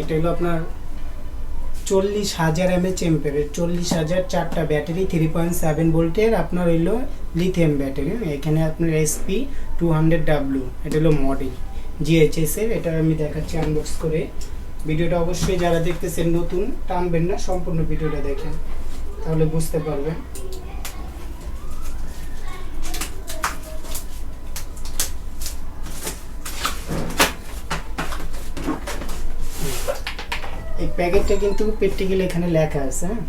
এটা হলো আপনার চল্লিশ হাজার এম এমএচ এম্পের চল্লিশ হাজার চারটা ব্যাটারি থ্রি পয়েন্ট সেভেন ভোল্টের আপনার হইল লিথিয়াম ব্যাটারি এখানে আপনার এসপি টু হান্ড্রেড ডাব্লু এটা হলো মডেল জিএইচএস এর, এটা আমি দেখাচ্ছি আনবক্স করে। ভিডিওটা অবশ্যই যারা দেখতেছেন নতুন, টানবেন না, সম্পূর্ণ ভিডিওটা দেখেন, তাহলে বুঝতে পারবেন। এই প্যাকেটটা কিন্তু প্র্যাকটিক্যাল এখানে লেখা আছে হ্যাঁ?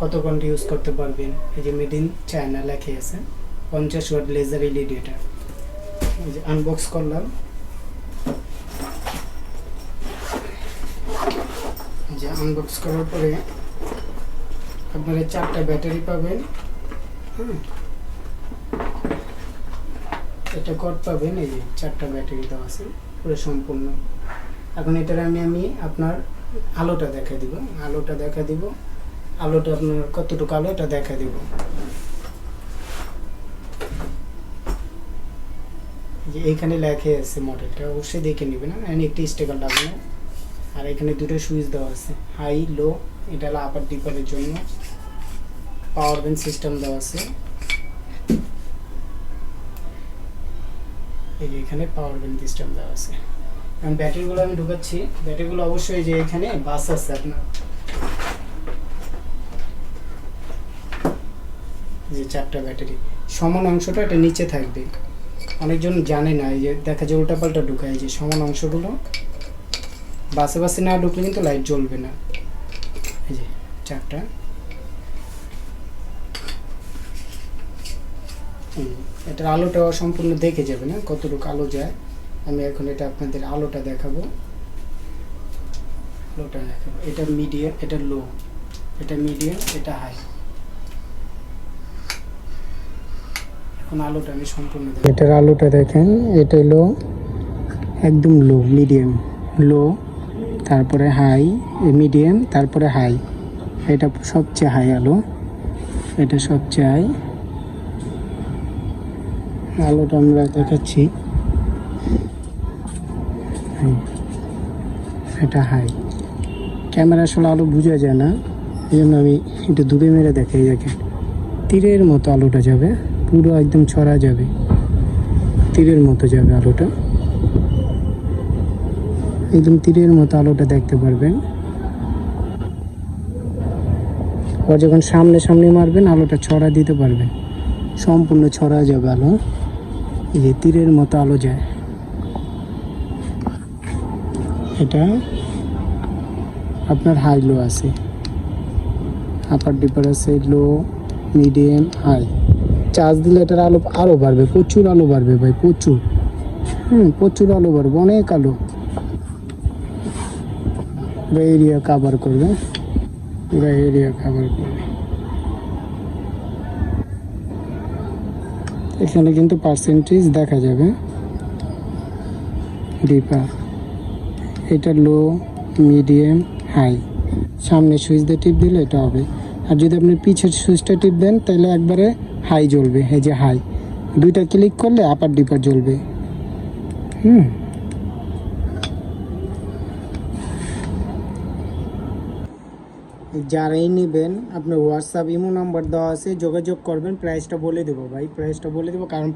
কত ঘণ্টা ইউজ করতে পারবেন? এই যে মেড ইন চায়না লেখা আছে, পঞ্চাশ ওয়াট লেজার এলইডি এটা। এই যে আনবক্স করলাম। যে আনবক্স করার পরে আপনারা চারটা ব্যাটারি পাবেন, হুম? এটা কট পাবেন, এই যে চারটা ব্যাটারি দেওয়া আছে, পুরো সম্পূর্ণ। এখন এটার আমি আমি আপনার আলোটা দেখা দিব, আলোটা দেখা দিব। আলোটা আপনার কতটুকু আলো, এটা দেখা দিব। যে এইখানে লেখে আছে মডেলটা, অবশ্যই দেখে নেবেন আমি একটি স্টিকার লাগানো, আর এখানে দুটো সুইচ দেওয়া আছে। হাই, লো, এটা হলো আপার ডিপারের জন্য। পাওয়ার ব্যাংক সিস্টেম দেওয়া আছে। এই এখানে পাওয়ার ব্যাংক সিস্টেম দেওয়া আছে। এখন ব্যাটারিগুলো আমি ঢুকাচ্ছি। ব্যাটারিগুলো অবশ্যই যে এখানে বাস আছে আপনার। যে চারটা ব্যাটারি সমান অংশটা এটা নিচে থাকবে। অনেকজন জানে না, এই যে দেখা যায় উল্টাপাল্টা ঢুকায় যে সমান অংশগুলো। বাসে বাসে না ঢুকলে কিন্তু লাইট জ্বলবে না। এই যে চারটা। এটার আলোটা সম্পূর্ণ দেখে যাবে না, কতটুকু আলো যায়। আমি এখন এটা আপনাদের আলোটা দেখাবো। আলোটা দেখাবো। এটা মিডিয়াম এটা লো এটা মিডিয়াম এটা হাই এখন আলোটা আমি সম্পূর্ণ এটার আলোটা দেখেন, এটা লো একদম লো মিডিয়াম লো তারপরে হাই মিডিয়াম তারপরে হাই এটা সবচেয়ে হাই আলো। এটা সবচেয়ে হাই আলোটা আমরা দেখাচ্ছি। এটা হাই। ক্যামেরা আসলে আলো বোঝা যায় না এই জন্য আমি একটু দূরে মেরে দেখাই, দেখেন। তীরের মতো আলোটা যাবে, পুরো একদম ছড়া যাবে। তীরের মতো যাবে আলোটা। একদম তীরের মতো আলোটা দেখতে পারবেন। ও যখন সামনে সামনে মারবেন, আলোটা ছড়া দিতে পারবেন। সম্পূর্ণ ছড়া যাবে আলো। এই যে তীরের মতো আলো যায়। এটা আপনার হাই লো আছে। আপার ডিপার আছে লো মিডিয়াম হাই চার্জ দিলে এটার আলো আরও বাড়বে, প্রচুর আলো বাড়বে ভাই, প্রচুর। হুম, প্রচুর আলো বাড়বে, অনেক আলো। এরিয়া কাভার করবে, পুরো এরিয়া কাভার করবে। এখানে কিন্তু পার্সেন্টেজ দেখা যাবে। ডিপা এটা লো মিডিয়াম হাই সামনে সুইচ দিয়ে টিপ দিলে এটা হবে। আর যদি আপনি পিছের সুইচটা টিপ দেন, তাহলে একবারে হাই জ্বলবে, এই যে হাই দুইটা ক্লিক করলে আপার ডিপার জ্বলবে। হুম। যারাই নেবেন, আপনার হোয়াটসঅ্যাপ ইমো নাম্বার দেওয়া আছে, যোগাযোগ করবেন প্রাইসটা বলে দেবো ভাই প্রাইসটা বলে দেবো, কারণ